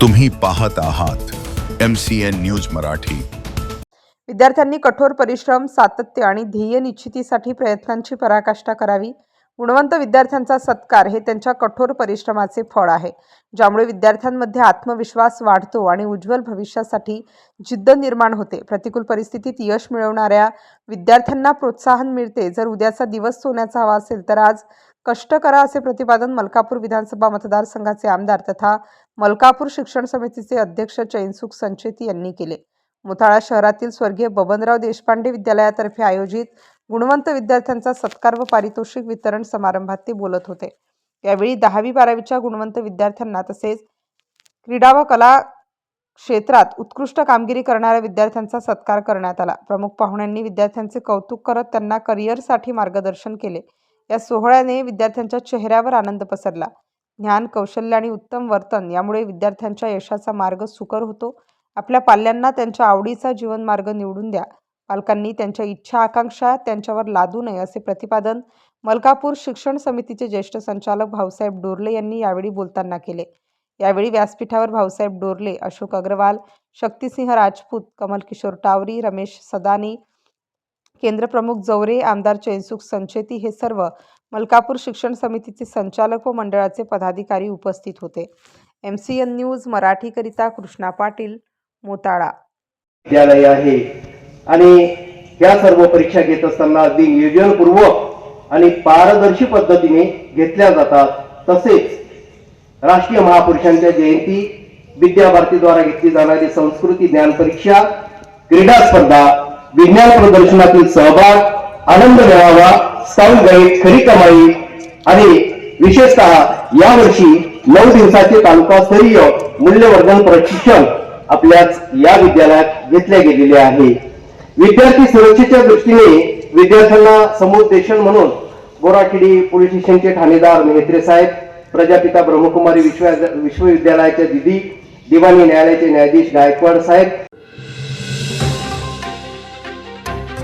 तुम्ही पाहत आहात M C N news Marathi. विद्यार्थ्यांनी कठोर परिश्रम सातत्य आणि ध्येय निश्चितीसाठी प्रयत्नांची पराकाष्ठा करावी. गुणवंत विद्यार्थ्यांचा सत्कार हे त्यांच्या कठोर परिश्रमाचे फळ आहे. ज्यामुळे विद्यार्थ्यांमध्ये आत्मविश्वास वाढतो आणि उज्ज्वल भविष्यासाठी जिद्द निर्माण होते. प्रतिकूल परिस्थितीत यश मिळवणाऱ्या विद्यार्थ्यांना प्रोत्साहन मिळते. जर उद्याचा दिवस सोन्याचा हवा असेल तर आज कष्ट करा असे प्रतिपादन मलकापूर विधानसभा मतदारसंघाचे आमदार तथा मलकापूर शिक्षण समितीचे अध्यक्ष चैनसुख संचेती यांनी केले. मोताळा शहरातील स्वर्गीय बबनराव देशपांडे विद्यालयातर्फे आयोजित गुणवंत विद्यार्थ्यांचा सत्कार व पारितोषिक वितरण समारंभात ते बोलत होते. यावेळी दहावी बारावीच्या गुणवंत विद्यार्थ्यांना तसेच क्रीडा व कला क्षेत्रात उत्कृष्ट कामगिरी करणाऱ्या विद्यार्थ्यांचा सत्कार करण्यात आला. प्रमुख पाहुण्यांनी विद्यार्थ्यांचे कौतुक करत त्यांना करिअरसाठी मार्गदर्शन केले. या सोहळ्याने विद्यार्थ्यांच्या चेहऱ्यावर आनंद पसरला. ज्ञान कौशल्य आणि उत्तम वर्तन यामुळे विद्यार्थ्यांच्या यशाचा मार्ग सुकर होतो. आपल्या पाल्यांना त्यांच्या आवडीचा जीवनमार्ग निवडून द्या. पालकांनी त्यांच्या इच्छा आकांक्षा त्यांच्यावर लादू नये असे प्रतिपादन मलकापूर शिक्षण समितीचे ज्येष्ठ संचालक भाऊसाहेब डोरले यांनी यावेळी बोलताना केले. यावेळी व्यासपीठावर भाऊसाहेब डोरले अशोक अग्रवाल शक्तिसिंह राजपूत कमल किशोर टावरी रमेश सदानी केंद्रप्रमुख जवरे आमदार चैनसुख संचेती हे सर्व मलकापूर शिक्षण समितीचे संचालक व मंडळाचे पदाधिकारी उपस्थित होते. एम सी एन न्यूज मराठीकरिता कृष्णा पाटील मोताळा. विद्यालय आहे. आणि या सर्व परीक्षा घेत असताना अगदी नियोजनपूर्वक आणि पारदर्शी पद्धतीने घेतल्या जातात. तसेच राष्ट्रीय महापुरुषांच्या जयंती विद्याभारतीद्वारा घेतली जाणारी संस्कृती ज्ञान परीक्षा क्रीडा स्पर्धा विज्ञान प्रदर्शनातील सहभाग आनंद मिळावा स्काउट गाईड खरी कमाई आणि विशेषतः यावर्षी नऊ दिवसाचे तालुका स्तरीय मूल्यवर्धन प्रशिक्षण आपल्याच या विद्यालयात घेतले गेलेले आहे. विद्यार्थी सुरक्षेच्या दृष्टीने विद्यार्थ्यांना समुपदेशन म्हणून बोराखिडी पोलीस स्टेशनचे ठाणेदार मेहत्रे साहेब प्रजापिता ब्रह्मकुमारी विश्व विश्वविद्यालयाच्या दिदी दिवाणी न्यायालयाचे न्यायाधीश गायकवाड साहेब